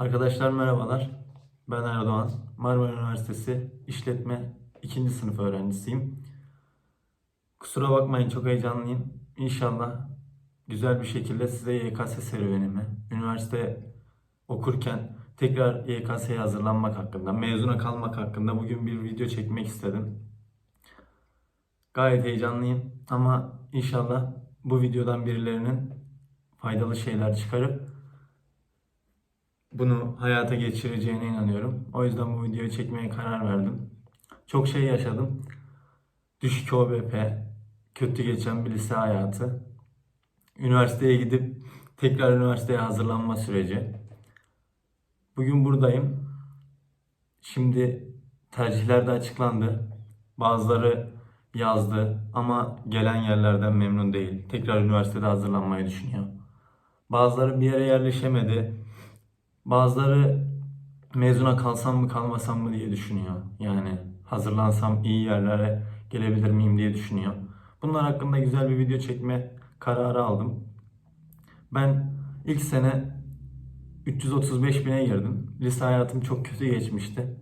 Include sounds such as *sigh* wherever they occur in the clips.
Arkadaşlar merhabalar. Ben Erdoğan. Marmara Üniversitesi İşletme 2. sınıf öğrencisiyim. Kusura bakmayın çok heyecanlıyım. İnşallah güzel bir şekilde size YKS serüvenimi, üniversite okurken tekrar YKS'ye hazırlanmak hakkında, mezuna kalmak hakkında bugün bir video çekmek istedim. Gayet heyecanlıyım ama inşallah bu videodan birilerinin faydalı şeyler çıkarıp bunu hayata geçireceğine inanıyorum. O yüzden bu videoyu çekmeye karar verdim. Çok şey yaşadım. Düşük OBP, kötü geçen bir lise hayatı, üniversiteye gidip tekrar üniversiteye hazırlanma süreci. Bugün buradayım. Şimdi tercihler de açıklandı. Bazıları yazdı ama gelen yerlerden memnun değil. Tekrar üniversitede hazırlanmayı düşünüyor. Bazıları bir yere yerleşemedi. Bazıları mezuna kalsam mı kalmasam mı diye düşünüyor. Yani hazırlansam iyi yerlere gelebilir miyim diye düşünüyor. Bunlar hakkında güzel bir video çekme kararı aldım. Ben ilk sene 335 bine girdim. Lise hayatım çok kötü geçmişti.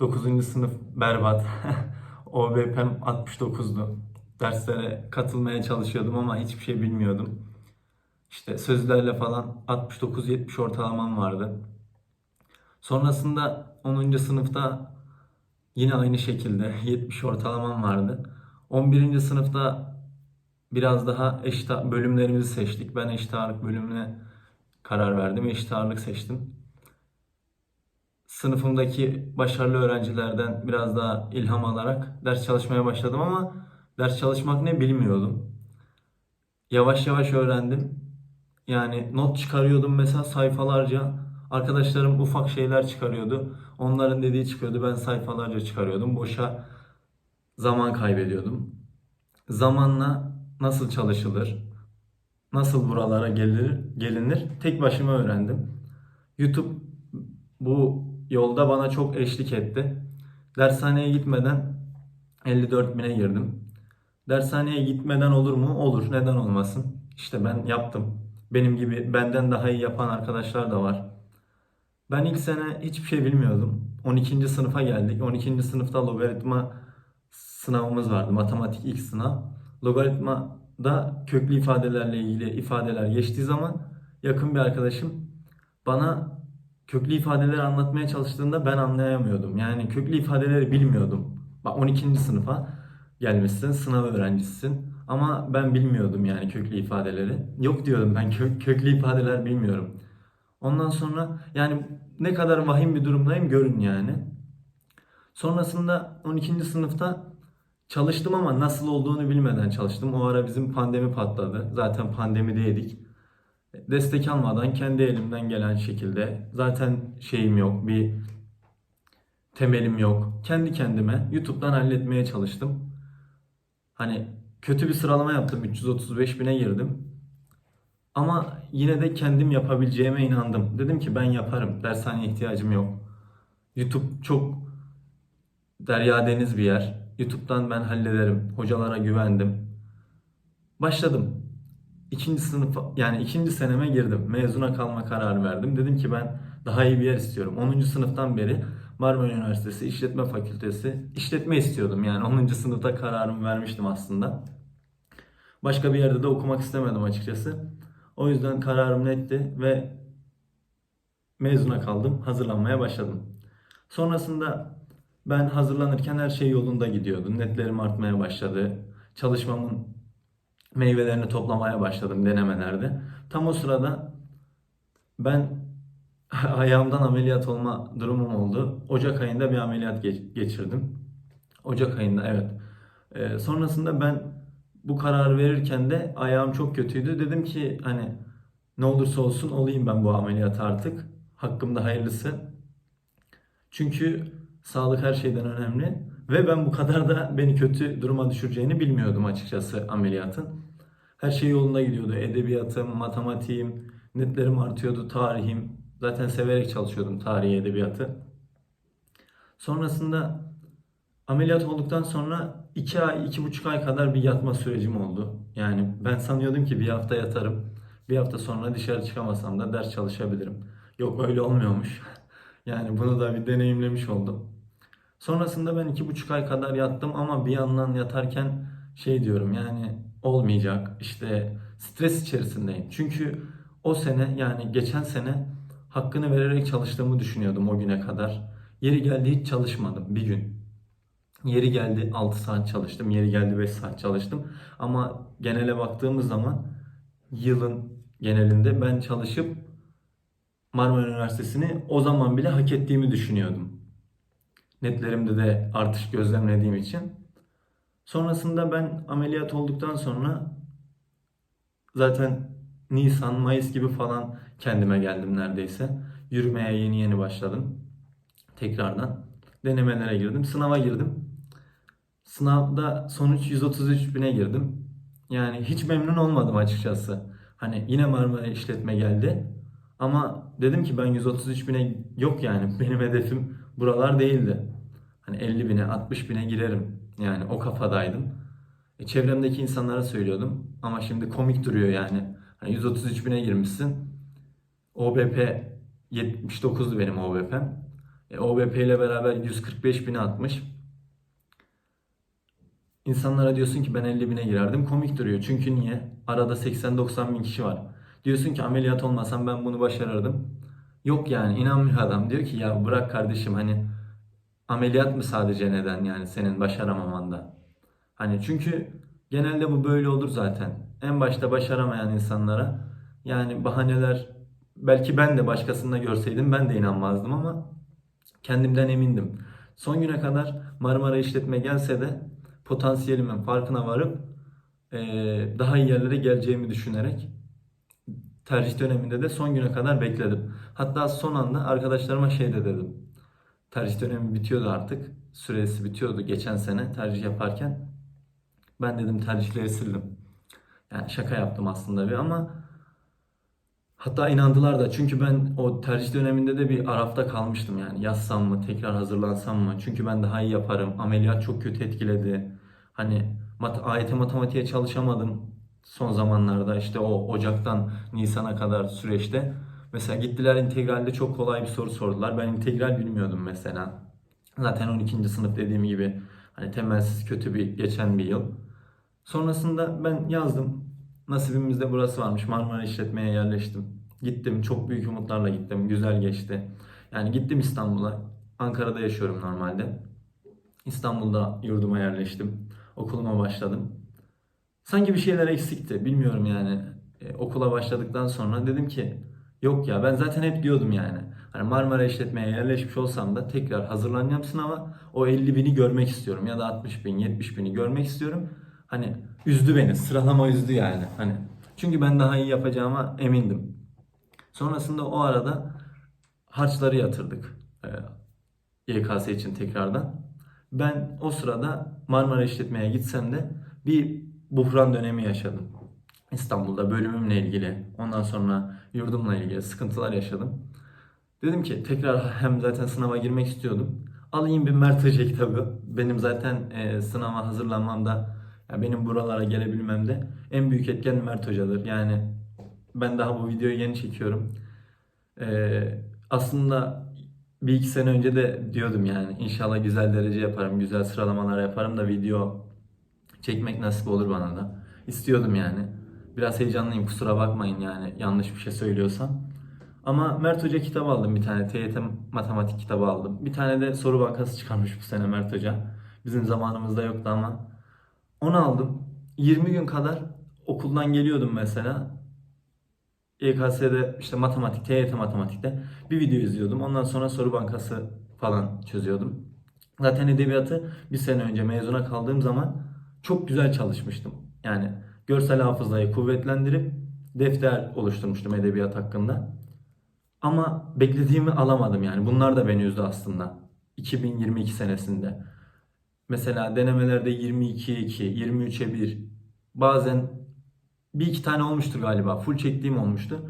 9. sınıf berbat. *laughs* OBP'm 69'du. Derslere katılmaya çalışıyordum ama hiçbir şey bilmiyordum. İşte sözlerle falan 69-70 ortalamam vardı. Sonrasında 10. sınıfta yine aynı şekilde *laughs* 70 ortalamam vardı. 11. sınıfta biraz daha eşit bölümlerimizi seçtik. Ben eşit ağırlık bölümüne karar verdim. Eşit ağırlık seçtim. Sınıfımdaki başarılı öğrencilerden biraz daha ilham alarak ders çalışmaya başladım ama ders çalışmak ne bilmiyordum. Yavaş yavaş öğrendim. Yani not çıkarıyordum mesela sayfalarca. Arkadaşlarım ufak şeyler çıkarıyordu. Onların dediği çıkıyordu. Ben sayfalarca çıkarıyordum. Boşa zaman kaybediyordum. Zamanla nasıl çalışılır? Nasıl buralara gelir, gelinir? Tek başıma öğrendim. YouTube bu yolda bana çok eşlik etti. Dershaneye gitmeden 54 bine girdim. Dershaneye gitmeden olur mu? Olur. Neden olmasın? İşte ben yaptım. Benim gibi benden daha iyi yapan arkadaşlar da var. Ben ilk sene hiçbir şey bilmiyordum. 12. sınıfa geldik. 12. sınıfta logaritma sınavımız vardı. Matematik ilk sınav. Logaritmada köklü ifadelerle ilgili ifadeler geçtiği zaman yakın bir arkadaşım bana köklü ifadeleri anlatmaya çalıştığında ben anlayamıyordum. Yani köklü ifadeleri bilmiyordum. Bak 12. sınıfa gelmişsin, sınav öğrencisisin. Ama ben bilmiyordum yani köklü ifadeleri. Yok diyordum ben kö- köklü ifadeler bilmiyorum. Ondan sonra yani ne kadar vahim bir durumdayım görün yani. Sonrasında 12. sınıfta çalıştım ama nasıl olduğunu bilmeden çalıştım. O ara bizim pandemi patladı. Zaten pandemideydik. Destek almadan kendi elimden gelen şekilde zaten şeyim yok, bir temelim yok. Kendi kendime YouTube'dan halletmeye çalıştım. Hani kötü bir sıralama yaptım. 335 bine girdim. Ama yine de kendim yapabileceğime inandım. Dedim ki ben yaparım. Dershaneye ihtiyacım yok. YouTube çok derya deniz bir yer. YouTube'dan ben hallederim. Hocalara güvendim. Başladım. İkinci sınıf yani ikinci seneme girdim. Mezuna kalma kararı verdim. Dedim ki ben daha iyi bir yer istiyorum. 10. sınıftan beri Marmara Üniversitesi İşletme Fakültesi işletme istiyordum. Yani *laughs* 10. sınıfta kararımı vermiştim aslında. Başka bir yerde de okumak istemedim açıkçası. O yüzden kararım netti ve mezuna kaldım. Hazırlanmaya başladım. Sonrasında ben hazırlanırken her şey yolunda gidiyordu. Netlerim artmaya başladı. Çalışmamın meyvelerini toplamaya başladım denemelerde. Tam o sırada ben *laughs* ayağımdan ameliyat olma durumum oldu. Ocak ayında bir ameliyat geç- geçirdim. Ocak ayında evet. Ee, sonrasında ben bu kararı verirken de ayağım çok kötüydü. Dedim ki hani ne olursa olsun olayım ben bu ameliyat artık. Hakkımda hayırlısı. Çünkü sağlık her şeyden önemli. Ve ben bu kadar da beni kötü duruma düşüreceğini bilmiyordum açıkçası ameliyatın. Her şey yolunda gidiyordu. Edebiyatım, matematiğim, netlerim artıyordu, tarihim. Zaten severek çalışıyordum tarihi, edebiyatı. Sonrasında ameliyat olduktan sonra 2 ay, iki buçuk ay kadar bir yatma sürecim oldu. Yani ben sanıyordum ki bir hafta yatarım. Bir hafta sonra dışarı çıkamasam da ders çalışabilirim. Yok öyle olmuyormuş. *laughs* Yani bunu da bir deneyimlemiş oldum. Sonrasında ben iki buçuk ay kadar yattım ama bir yandan yatarken şey diyorum yani olmayacak işte stres içerisindeyim. Çünkü o sene yani geçen sene hakkını vererek çalıştığımı düşünüyordum o güne kadar. Yeri geldi hiç çalışmadım bir gün. Yeri geldi 6 saat çalıştım, yeri geldi 5 saat çalıştım. Ama genele baktığımız zaman yılın genelinde ben çalışıp Marmara Üniversitesi'ni o zaman bile hak ettiğimi düşünüyordum. Netlerimde de artış gözlemlediğim için. Sonrasında ben ameliyat olduktan sonra zaten Nisan, Mayıs gibi falan kendime geldim neredeyse. Yürümeye yeni yeni başladım. Tekrardan. Denemelere girdim. Sınava girdim. Sınavda sonuç 133 bine girdim. Yani hiç memnun olmadım açıkçası. Hani yine Marmara işletme geldi. Ama dedim ki ben 133 bine yok yani. *laughs* Benim hedefim buralar değildi. Hani 50 bine 60 bine girerim. Yani o kafadaydım. E, çevremdeki insanlara söylüyordum. Ama şimdi komik duruyor yani. Hani 133 bine girmişsin. OBP 79'du benim OBP'm. E, OBP ile beraber 145 bine atmış. İnsanlara diyorsun ki ben 50 bine girerdim. Komik duruyor. Çünkü niye? Arada 80-90 bin kişi var. Diyorsun ki ameliyat olmasam ben bunu başarırdım. Yok yani inanmıyor adam. Diyor ki ya bırak kardeşim hani ameliyat mı sadece neden yani senin başaramamanda. Hani çünkü genelde bu böyle olur zaten. En başta başaramayan insanlara yani bahaneler belki ben de başkasında görseydim ben de inanmazdım ama kendimden emindim. Son güne kadar Marmara işletme gelse de potansiyelimin farkına varıp daha iyi yerlere geleceğimi düşünerek tercih döneminde de son güne kadar bekledim. Hatta son anda arkadaşlarıma şey de dedim. Tercih dönemi bitiyordu artık. Süresi bitiyordu geçen sene tercih yaparken. Ben dedim tercihleri sildim. Yani şaka yaptım aslında bir ama hatta inandılar da. Çünkü ben o tercih döneminde de bir arafta kalmıştım yani. Yazsam mı tekrar hazırlansam mı? Çünkü ben daha iyi yaparım. Ameliyat çok kötü etkiledi. Hani mat AYT matematiğe çalışamadım son zamanlarda. İşte o Ocak'tan Nisan'a kadar süreçte. Mesela gittiler integralde çok kolay bir soru sordular. Ben integral bilmiyordum mesela. Zaten 12. sınıf dediğim gibi hani temelsiz kötü bir geçen bir yıl Sonrasında ben yazdım. Nasibimizde burası varmış. Marmara işletmeye yerleştim. Gittim. Çok büyük umutlarla gittim. Güzel geçti. Yani gittim İstanbul'a. Ankara'da yaşıyorum normalde. İstanbul'da yurduma yerleştim. Okuluma başladım. Sanki bir şeyler eksikti. Bilmiyorum yani. E, okula başladıktan sonra dedim ki yok ya ben zaten hep diyordum yani. Hani Marmara işletmeye yerleşmiş olsam da tekrar hazırlanacağım sınava. O 50 bini görmek istiyorum ya da 60 bin, 70 bini görmek istiyorum. Hani üzdü beni. Sıralama üzdü yani. Hani çünkü ben daha iyi yapacağıma emindim. Sonrasında o arada harçları yatırdık. Ee, YKS için tekrardan. Ben o sırada Marmara işletmeye gitsem de bir buhran dönemi yaşadım. İstanbul'da bölümümle ilgili, ondan sonra yurdumla ilgili sıkıntılar yaşadım. Dedim ki tekrar hem zaten sınava girmek istiyordum. Alayım bir Mert Hoca kitabı. Benim zaten e, sınava hazırlanmamda, ya benim buralara gelebilmemde en büyük etken Mert Hoca'dır. Yani ben daha bu videoyu yeni çekiyorum. E, aslında bir iki sene önce de diyordum yani inşallah güzel derece yaparım, güzel sıralamalar yaparım da video çekmek nasip olur bana da. İstiyordum yani. Biraz heyecanlıyım kusura bakmayın yani yanlış bir şey söylüyorsam. Ama Mert Hoca kitabı aldım bir tane. TYT matematik kitabı aldım. Bir tane de soru bankası çıkarmış bu sene Mert Hoca. Bizim zamanımızda yoktu ama. Onu aldım. 20 gün kadar okuldan geliyordum mesela. YKS'de işte matematik, TYT matematikte bir video izliyordum. Ondan sonra soru bankası falan çözüyordum. Zaten edebiyatı bir sene önce mezuna kaldığım zaman çok güzel çalışmıştım. Yani görsel hafızayı kuvvetlendirip defter oluşturmuştum edebiyat hakkında. Ama beklediğimi alamadım yani. Bunlar da beni üzdü aslında. 2022 senesinde. Mesela denemelerde 22'ye 2, 23'e 1. Bazen bir iki tane olmuştur galiba. Full çektiğim olmuştu.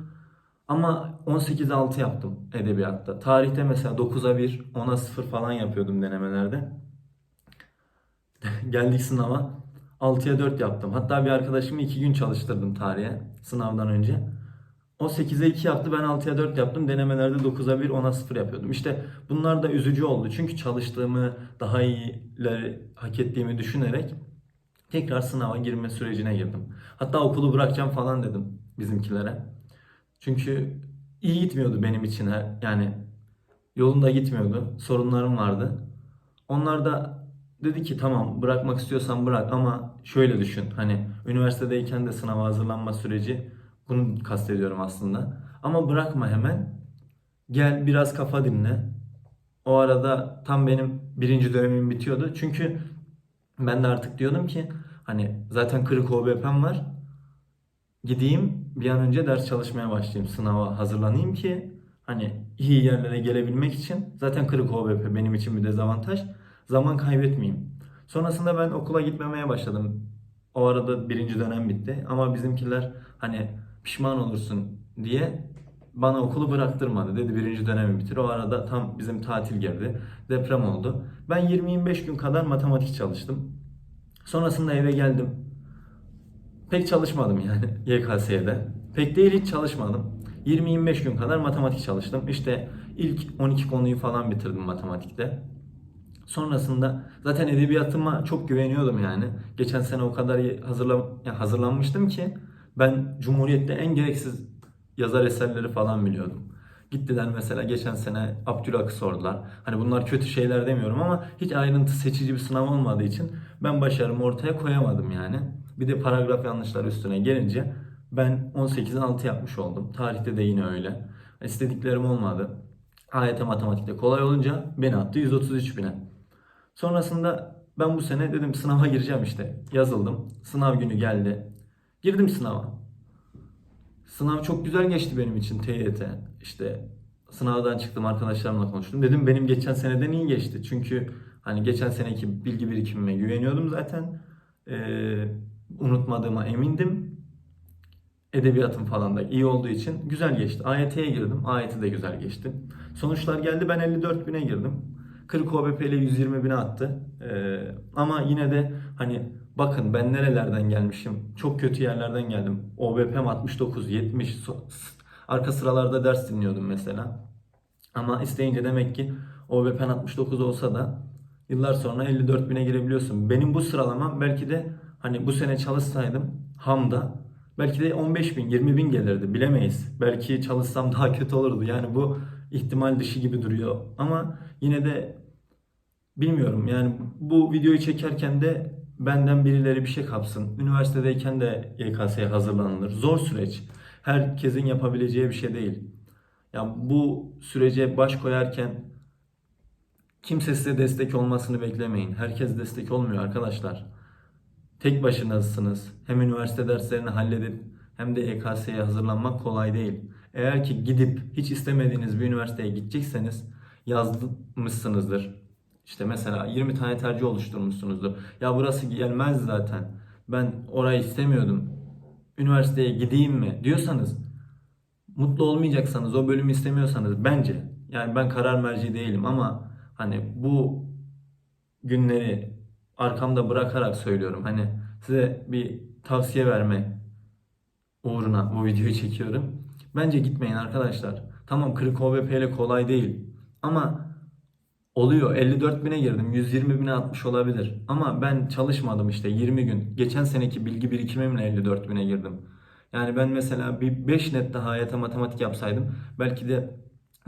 Ama 18'e 6 yaptım edebiyatta. Tarihte mesela 9'a 1, 10'a 0 falan yapıyordum denemelerde. *laughs* Geldik sınava 6'ya 4 yaptım. Hatta bir arkadaşımı 2 gün çalıştırdım tarihe sınavdan önce. O 8'e 2 yaptı, ben 6'ya 4 yaptım. Denemelerde 9'a 1, 10'a 0 yapıyordum. İşte bunlar da üzücü oldu. Çünkü çalıştığımı, daha iyileri hak ettiğimi düşünerek tekrar sınava girme sürecine girdim. Hatta okulu bırakacağım falan dedim bizimkilere. Çünkü iyi gitmiyordu benim için. Yani yolunda gitmiyordu. Sorunlarım vardı. Onlar da dedi ki tamam bırakmak istiyorsan bırak ama şöyle düşün. Hani üniversitedeyken de sınava hazırlanma süreci bunu kastediyorum aslında. Ama bırakma hemen. Gel biraz kafa dinle. O arada tam benim birinci dönemim bitiyordu. Çünkü ben de artık diyordum ki hani zaten kırık OBP'm var. Gideyim bir an önce ders çalışmaya başlayayım. Sınava hazırlanayım ki hani iyi yerlere gelebilmek için zaten kırık OBP benim için bir dezavantaj. Zaman kaybetmeyeyim. Sonrasında ben okula gitmemeye başladım. O arada birinci dönem bitti. Ama bizimkiler hani pişman olursun diye bana okulu bıraktırmadı. Dedi birinci dönemi bitir. O arada tam bizim tatil girdi. Deprem oldu. Ben 20-25 gün kadar matematik çalıştım. Sonrasında eve geldim. Pek çalışmadım yani *laughs* YKS'de. Pek değil hiç çalışmadım. 20-25 gün kadar matematik çalıştım. İşte ilk 12 konuyu falan bitirdim matematikte. Sonrasında zaten edebiyatıma çok güveniyordum yani. Geçen sene o kadar hazırlan hazırlanmıştım ki ben Cumhuriyet'te en gereksiz yazar eserleri falan biliyordum. Gittiler mesela geçen sene Abdülhak'ı sordular. Hani bunlar kötü şeyler demiyorum ama hiç ayrıntı seçici bir sınav olmadığı için ben başarımı ortaya koyamadım yani. Bir de paragraf yanlışları üstüne gelince ben 18'den 6 yapmış oldum. Tarihte de yine öyle. İstediklerim olmadı. AYT matematikte kolay olunca beni attı 133 bine. Sonrasında ben bu sene dedim sınava gireceğim işte. Yazıldım. Sınav günü geldi. Girdim sınava. Sınav çok güzel geçti benim için TYT. İşte sınavdan çıktım arkadaşlarımla konuştum. Dedim benim geçen seneden iyi geçti. Çünkü hani geçen seneki bilgi birikimime güveniyordum zaten. Ee, unutmadığıma emindim. Edebiyatım falan da iyi olduğu için güzel geçti. AYT'ye girdim. AYT de güzel geçti. Sonuçlar geldi ben 54 bine girdim. 40 OBP ile 120 bine attı. Ee, ama yine de hani bakın ben nerelerden gelmişim. Çok kötü yerlerden geldim. OBP'm 69, 70. so- Arka sıralarda ders dinliyordum mesela. Ama isteyince demek ki OBP'n 69 olsa da yıllar sonra 54 bine girebiliyorsun. Benim bu sıralamam belki de hani bu sene çalışsaydım Ham'da belki de 15 bin 20 bin gelirdi bilemeyiz. Belki çalışsam daha kötü olurdu. Yani bu ihtimal dışı gibi duruyor. Ama yine de bilmiyorum yani bu videoyu çekerken de benden birileri bir şey kapsın. Üniversitedeyken de YKS'ye hazırlanılır. Zor süreç. Herkesin yapabileceği bir şey değil. Ya bu sürece baş koyarken kimse size destek olmasını beklemeyin. Herkes destek olmuyor arkadaşlar. Tek başınasınız. Hem üniversite derslerini halledip hem de YKS'ye hazırlanmak kolay değil. Eğer ki gidip hiç istemediğiniz bir üniversiteye gidecekseniz yazmışsınızdır. İşte mesela 20 tane tercih oluşturmuşsunuzdur. Ya burası gelmez zaten. Ben orayı istemiyordum. Üniversiteye gideyim mi diyorsanız mutlu olmayacaksanız, o bölümü istemiyorsanız bence yani ben karar merci değilim ama hani bu günleri arkamda bırakarak söylüyorum. Hani size bir tavsiye verme uğruna bu videoyu çekiyorum. Bence gitmeyin arkadaşlar. Tamam kırık OBP ile kolay değil. Ama oluyor. 54 bine girdim. 120 bine atmış olabilir. Ama ben çalışmadım işte 20 gün. Geçen seneki bilgi birikimimle 54 bine girdim. Yani ben mesela bir 5 net daha hayata matematik yapsaydım belki de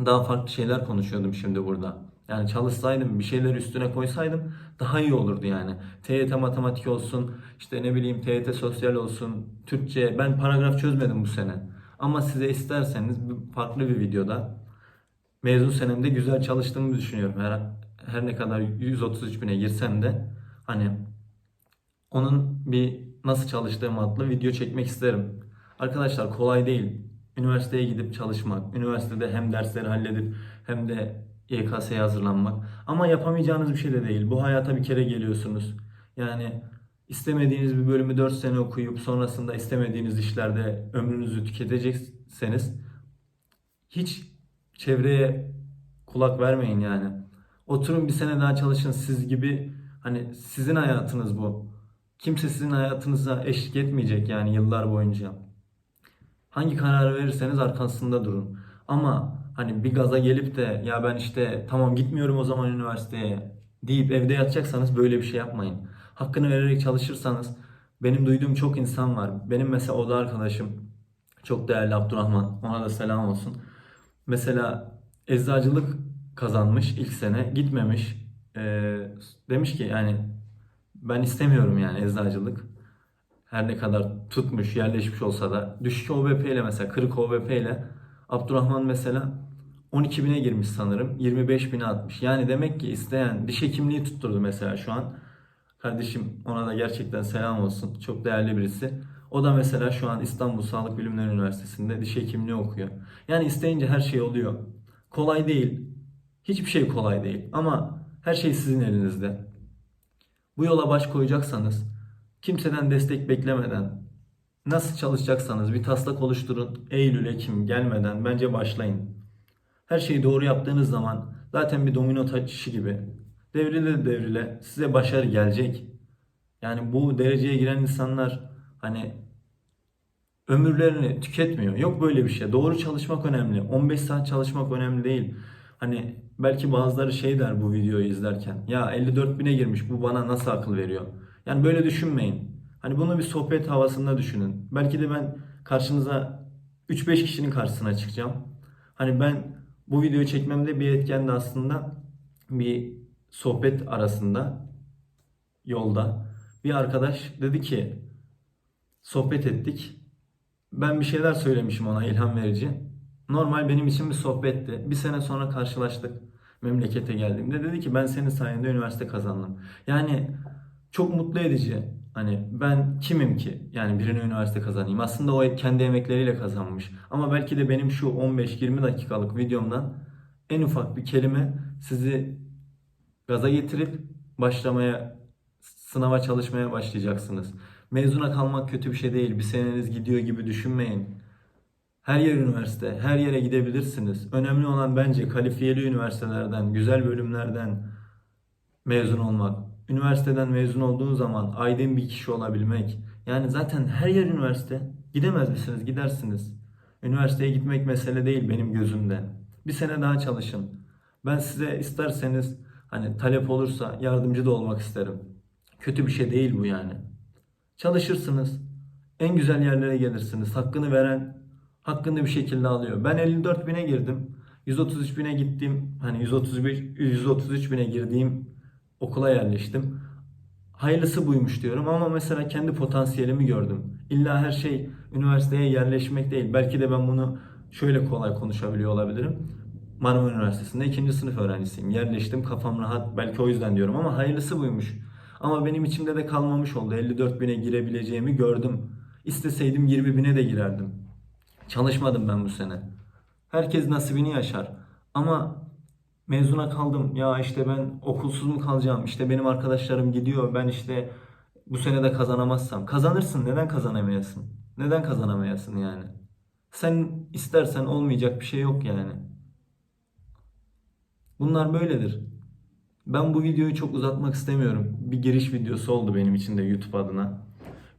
daha farklı şeyler konuşuyordum şimdi burada. Yani çalışsaydım, bir şeyler üstüne koysaydım daha iyi olurdu yani. TYT matematik olsun, işte ne bileyim TYT sosyal olsun, Türkçe. Ben paragraf çözmedim bu sene. Ama size isterseniz farklı bir videoda mezun senemde güzel çalıştığımı düşünüyorum. Her, her ne kadar 133 bine girsem de hani onun bir nasıl çalıştığım adlı video çekmek isterim. Arkadaşlar kolay değil. Üniversiteye gidip çalışmak, üniversitede hem dersleri halledip hem de YKS'ye hazırlanmak. Ama yapamayacağınız bir şey de değil. Bu hayata bir kere geliyorsunuz. Yani istemediğiniz bir bölümü 4 sene okuyup sonrasında istemediğiniz işlerde ömrünüzü tüketecekseniz hiç çevreye kulak vermeyin yani. Oturun bir sene daha çalışın siz gibi hani sizin hayatınız bu. Kimse sizin hayatınıza eşlik etmeyecek yani yıllar boyunca. Hangi kararı verirseniz arkasında durun. Ama hani bir gaza gelip de ya ben işte tamam gitmiyorum o zaman üniversiteye deyip evde yatacaksanız böyle bir şey yapmayın. Hakkını vererek çalışırsanız benim duyduğum çok insan var. Benim mesela oda arkadaşım çok değerli Abdurrahman. Ona da selam olsun. Mesela eczacılık kazanmış ilk sene gitmemiş. Ee, demiş ki yani ben istemiyorum yani eczacılık. Her ne kadar tutmuş, yerleşmiş olsa da düşük OBP ile mesela kırık OBP ile Abdurrahman mesela 12 bine girmiş sanırım. 25 bine atmış. Yani demek ki isteyen diş hekimliği tutturdu mesela şu an. Kardeşim ona da gerçekten selam olsun. Çok değerli birisi. O da mesela şu an İstanbul Sağlık Bilimleri Üniversitesi'nde diş hekimliği okuyor. Yani isteyince her şey oluyor. Kolay değil. Hiçbir şey kolay değil. Ama her şey sizin elinizde. Bu yola baş koyacaksanız, kimseden destek beklemeden, nasıl çalışacaksanız bir taslak oluşturun. Eylül, Ekim gelmeden bence başlayın. Her şeyi doğru yaptığınız zaman zaten bir domino taşı gibi devrile devrile size başarı gelecek. Yani bu dereceye giren insanlar hani ömürlerini tüketmiyor. Yok böyle bir şey. Doğru çalışmak önemli. 15 saat çalışmak önemli değil. Hani belki bazıları şey der bu videoyu izlerken. Ya 54 bine girmiş bu bana nasıl akıl veriyor? Yani böyle düşünmeyin. Hani bunu bir sohbet havasında düşünün. Belki de ben karşınıza 3-5 kişinin karşısına çıkacağım. Hani ben bu videoyu çekmemde bir etken de aslında bir sohbet arasında yolda bir arkadaş dedi ki sohbet ettik. Ben bir şeyler söylemişim ona ilham verici. Normal benim için bir sohbetti. Bir sene sonra karşılaştık memlekete geldiğimde. Dedi ki ben senin sayende üniversite kazandım. Yani çok mutlu edici. Hani ben kimim ki? Yani birine üniversite kazanayım. Aslında o kendi emekleriyle kazanmış. Ama belki de benim şu 15-20 dakikalık videomdan en ufak bir kelime sizi gaza getirip başlamaya, sınava çalışmaya başlayacaksınız. Mezuna kalmak kötü bir şey değil. Bir seneniz gidiyor gibi düşünmeyin. Her yer üniversite, her yere gidebilirsiniz. Önemli olan bence kalifiyeli üniversitelerden, güzel bölümlerden mezun olmak. Üniversiteden mezun olduğun zaman aydın bir kişi olabilmek. Yani zaten her yer üniversite. Gidemez misiniz? Gidersiniz. Üniversiteye gitmek mesele değil benim gözümde. Bir sene daha çalışın. Ben size isterseniz hani talep olursa yardımcı da olmak isterim. Kötü bir şey değil bu yani. Çalışırsınız. En güzel yerlere gelirsiniz. Hakkını veren hakkını bir şekilde alıyor. Ben 54 bine girdim. 133 bine gittim. Hani 131, 133 bine girdiğim okula yerleştim. Hayırlısı buymuş diyorum ama mesela kendi potansiyelimi gördüm. İlla her şey üniversiteye yerleşmek değil. Belki de ben bunu şöyle kolay konuşabiliyor olabilirim. Marmara Üniversitesi'nde ikinci sınıf öğrencisiyim. Yerleştim kafam rahat. Belki o yüzden diyorum ama hayırlısı buymuş. Ama benim içimde de kalmamış oldu. 54 bine girebileceğimi gördüm. İsteseydim 20 bine de girerdim. Çalışmadım ben bu sene. Herkes nasibini yaşar. Ama mezuna kaldım. Ya işte ben okulsuz mu kalacağım? İşte benim arkadaşlarım gidiyor. Ben işte bu sene de kazanamazsam. Kazanırsın. Neden kazanamayasın? Neden kazanamayasın yani? Sen istersen olmayacak bir şey yok yani. Bunlar böyledir. Ben bu videoyu çok uzatmak istemiyorum. Bir giriş videosu oldu benim için de YouTube adına.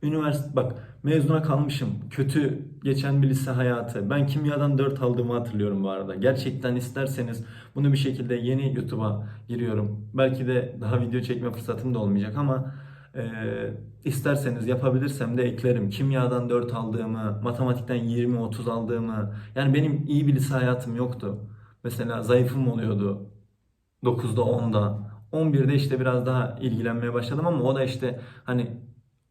Üniversite bak mezuna kalmışım. Kötü geçen bir lise hayatı. Ben kimyadan 4 aldığımı hatırlıyorum bu arada. Gerçekten isterseniz bunu bir şekilde yeni YouTube'a giriyorum. Belki de daha video çekme fırsatım da olmayacak ama e, isterseniz yapabilirsem de eklerim. Kimyadan 4 aldığımı, matematikten 20-30 aldığımı. Yani benim iyi bir lise hayatım yoktu. Mesela zayıfım oluyordu. 9'da 10'da. 11'de işte biraz daha ilgilenmeye başladım ama o da işte hani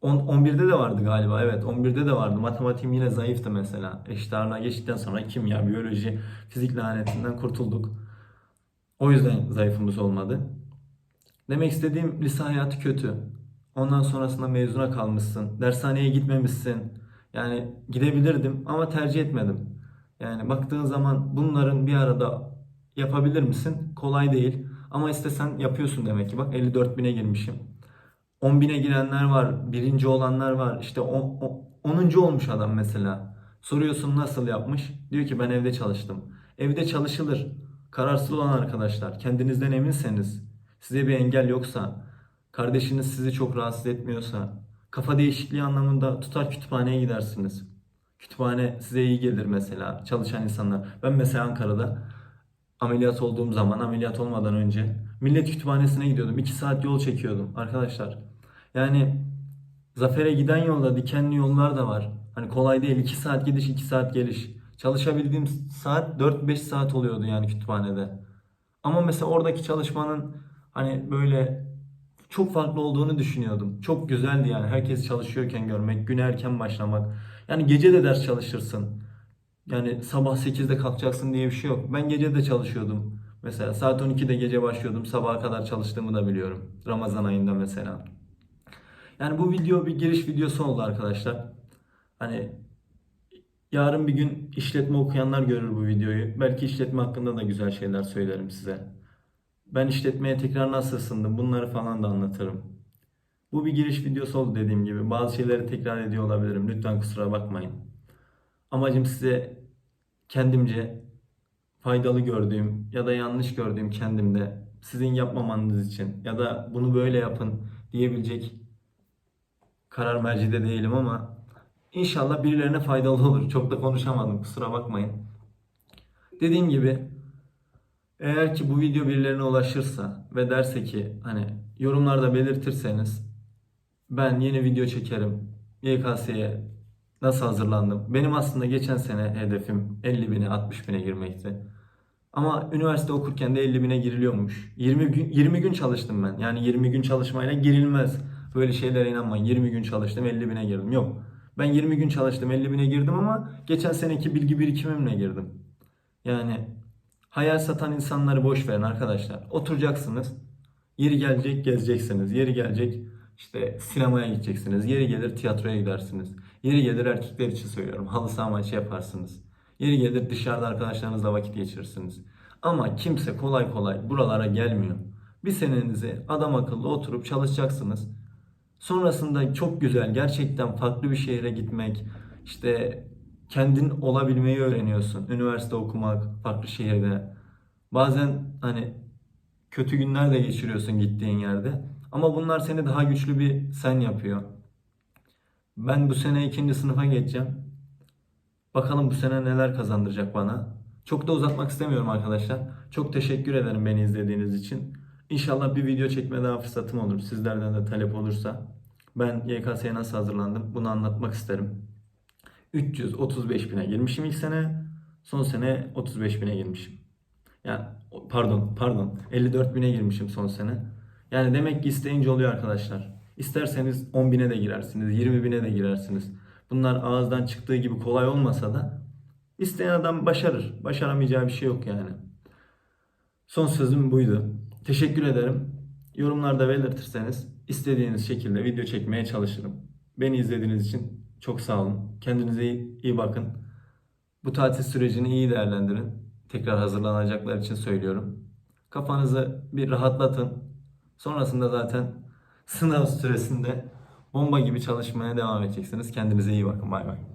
10, 11'de de vardı galiba evet 11'de de vardı. Matematiğim yine zayıftı mesela. Eşit ağırlığa geçtikten sonra kimya, biyoloji, fizik lanetinden kurtulduk. O yüzden zayıfımız olmadı. Demek istediğim lise hayatı kötü. Ondan sonrasında mezuna kalmışsın. Dershaneye gitmemişsin. Yani gidebilirdim ama tercih etmedim. Yani baktığın zaman bunların bir arada yapabilir misin? Kolay değil. Ama istesen yapıyorsun demek ki. Bak 54 bine girmişim. 10 bine girenler var. Birinci olanlar var. İşte 10. olmuş adam mesela. Soruyorsun nasıl yapmış? Diyor ki ben evde çalıştım. Evde çalışılır. Kararsız olan arkadaşlar. Kendinizden eminseniz. Size bir engel yoksa. Kardeşiniz sizi çok rahatsız etmiyorsa. Kafa değişikliği anlamında tutar kütüphaneye gidersiniz. Kütüphane size iyi gelir mesela çalışan insanlar. Ben mesela Ankara'da ameliyat olduğum zaman, ameliyat olmadan önce Millet Kütüphanesi'ne gidiyordum. 2 saat yol çekiyordum arkadaşlar. Yani Zafer'e giden yolda dikenli yollar da var. Hani kolay değil. 2 saat gidiş, 2 saat geliş. Çalışabildiğim saat 4-5 saat oluyordu yani kütüphanede. Ama mesela oradaki çalışmanın hani böyle çok farklı olduğunu düşünüyordum. Çok güzeldi yani. Herkes çalışıyorken görmek, güne erken başlamak. Yani gece de ders çalışırsın. Yani sabah 8'de kalkacaksın diye bir şey yok. Ben gece de çalışıyordum. Mesela saat 12'de gece başlıyordum. Sabaha kadar çalıştığımı da biliyorum. Ramazan ayında mesela. Yani bu video bir giriş videosu oldu arkadaşlar. Hani yarın bir gün işletme okuyanlar görür bu videoyu. Belki işletme hakkında da güzel şeyler söylerim size. Ben işletmeye tekrar nasıl ısındım bunları falan da anlatırım. Bu bir giriş videosu oldu dediğim gibi. Bazı şeyleri tekrar ediyor olabilirim. Lütfen kusura bakmayın. Amacım size kendimce faydalı gördüğüm ya da yanlış gördüğüm kendimde sizin yapmamanız için ya da bunu böyle yapın diyebilecek karar mercide değilim ama inşallah birilerine faydalı olur. Çok da konuşamadım kusura bakmayın. Dediğim gibi eğer ki bu video birilerine ulaşırsa ve derse ki hani yorumlarda belirtirseniz ben yeni video çekerim. YKS'ye nasıl hazırlandım? Benim aslında geçen sene hedefim 50 bine 60 bine girmekti. Ama üniversite okurken de 50 bine giriliyormuş. 20 gün, 20 gün çalıştım ben. Yani 20 gün çalışmayla girilmez. Böyle şeylere inanmayın. 20 gün çalıştım 50 bine girdim. Yok. Ben 20 gün çalıştım 50 bine girdim ama geçen seneki bilgi birikimimle girdim. Yani hayal satan insanları boş verin arkadaşlar. Oturacaksınız. Yeri gelecek gezeceksiniz. Yeri gelecek işte sinemaya gideceksiniz. Yeri gelir tiyatroya gidersiniz. Yeri gelir erkekler için söylüyorum. Halı saha maçı yaparsınız. Yeri gelir dışarıda arkadaşlarınızla vakit geçirirsiniz. Ama kimse kolay kolay buralara gelmiyor. Bir senenizi adam akıllı oturup çalışacaksınız. Sonrasında çok güzel gerçekten farklı bir şehre gitmek, işte kendin olabilmeyi öğreniyorsun. Üniversite okumak, farklı şehirde. Bazen hani kötü günler de geçiriyorsun gittiğin yerde. Ama bunlar seni daha güçlü bir sen yapıyor. Ben bu sene ikinci sınıfa geçeceğim. Bakalım bu sene neler kazandıracak bana. Çok da uzatmak istemiyorum arkadaşlar. Çok teşekkür ederim beni izlediğiniz için. İnşallah bir video çekme daha fırsatım olur. Sizlerden de talep olursa. Ben YKS'ye nasıl hazırlandım bunu anlatmak isterim. 335 bine girmişim ilk sene. Son sene 35 bine girmişim. Yani pardon pardon 54 bine girmişim son sene. Yani demek ki isteyince oluyor arkadaşlar. İsterseniz 10 bine de girersiniz, 20 bine de girersiniz. Bunlar ağızdan çıktığı gibi kolay olmasa da isteyen adam başarır. Başaramayacağı bir şey yok yani. Son sözüm buydu. Teşekkür ederim. Yorumlarda belirtirseniz istediğiniz şekilde video çekmeye çalışırım. Beni izlediğiniz için çok sağ olun. Kendinize iyi, iyi bakın. Bu tatil sürecini iyi değerlendirin. Tekrar hazırlanacaklar için söylüyorum. Kafanızı bir rahatlatın. Sonrasında zaten sınav süresinde bomba gibi çalışmaya devam edeceksiniz. Kendinize iyi bakın. Bay bay.